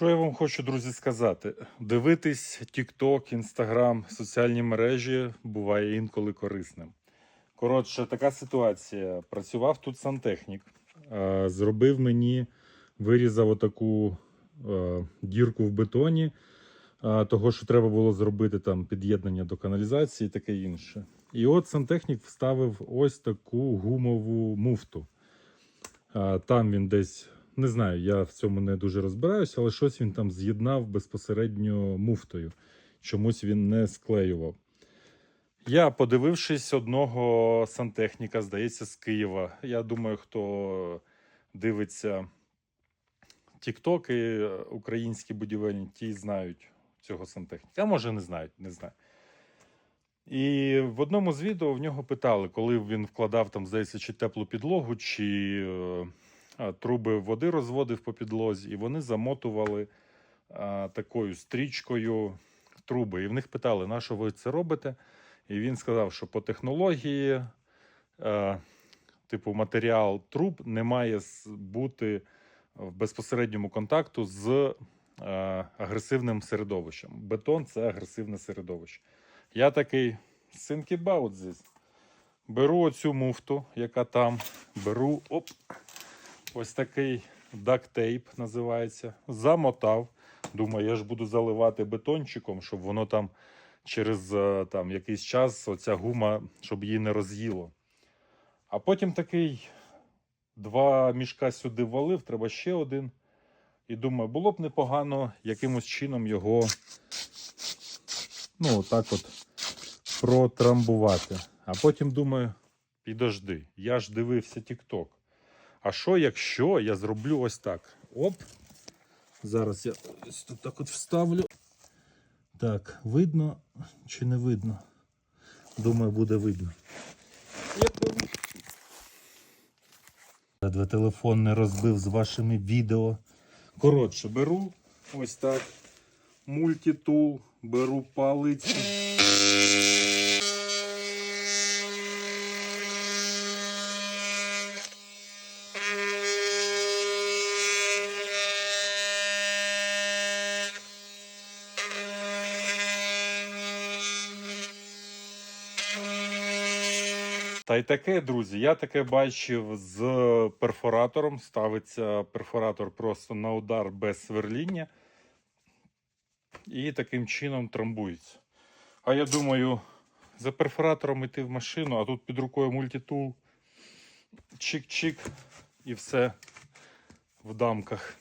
Що я вам хочу, друзі, сказати? Дивитись TikTok, Instagram, соціальні мережі буває інколи корисним. Коротше, така ситуація. Працював тут сантехнік, е, зробив мені, вирізав отаку е, дірку в бетоні, е, того, що треба було зробити там під'єднання до каналізації і таке інше. І от сантехнік вставив ось таку гумову муфту. Там він десь, не знаю, я в цьому не дуже розбираюся, але щось він там з'єднав безпосередньо муфтою. Чомусь він не склеював. Я, подивившись одного сантехніка, здається, з Києва. Я думаю, хто дивиться тіктоки українські будівельні, ті знають цього сантехніка. А може не знають, не знаю. І в одному з відео в нього питали, коли він вкладав там, здається, чи теплу підлогу, чи е, труби води розводив по підлозі, і вони замотували такою стрічкою труби. І в них питали, на що ви це робите? І він сказав, що по технології, типу, матеріал труб не має бути в безпосередньому контакту з агресивним середовищем. Бетон це агресивне середовище. Я такий think about. Беру оцю муфту, яка там, беру оп, ось такий дактейп називається. Замотав. Думаю, я ж буду заливати бетончиком, щоб воно там через е, там, якийсь час оця гума, щоб її не роз'їло. А потім такий два мішка сюди валив, треба ще один. І думаю, було б непогано якимось чином його ну, отак от протрамбувати. А потім думаю, підожди, я ж дивився TikTok. А що, якщо я зроблю ось так? Оп. Зараз я ось тут так от вставлю. Так, видно чи не видно? Думаю, буде видно. Ледве телефон не розбив з вашими відео. Коротше, беру ось так. Мультитул, беру палиці. Та й таке, друзі. Я таке бачив з перфоратором. Ставиться перфоратор просто на удар без сверління. І таким чином трамбується. А я думаю, за перфоратором йти в машину, а тут під рукою мультитул. Чик-чик і все в дамках.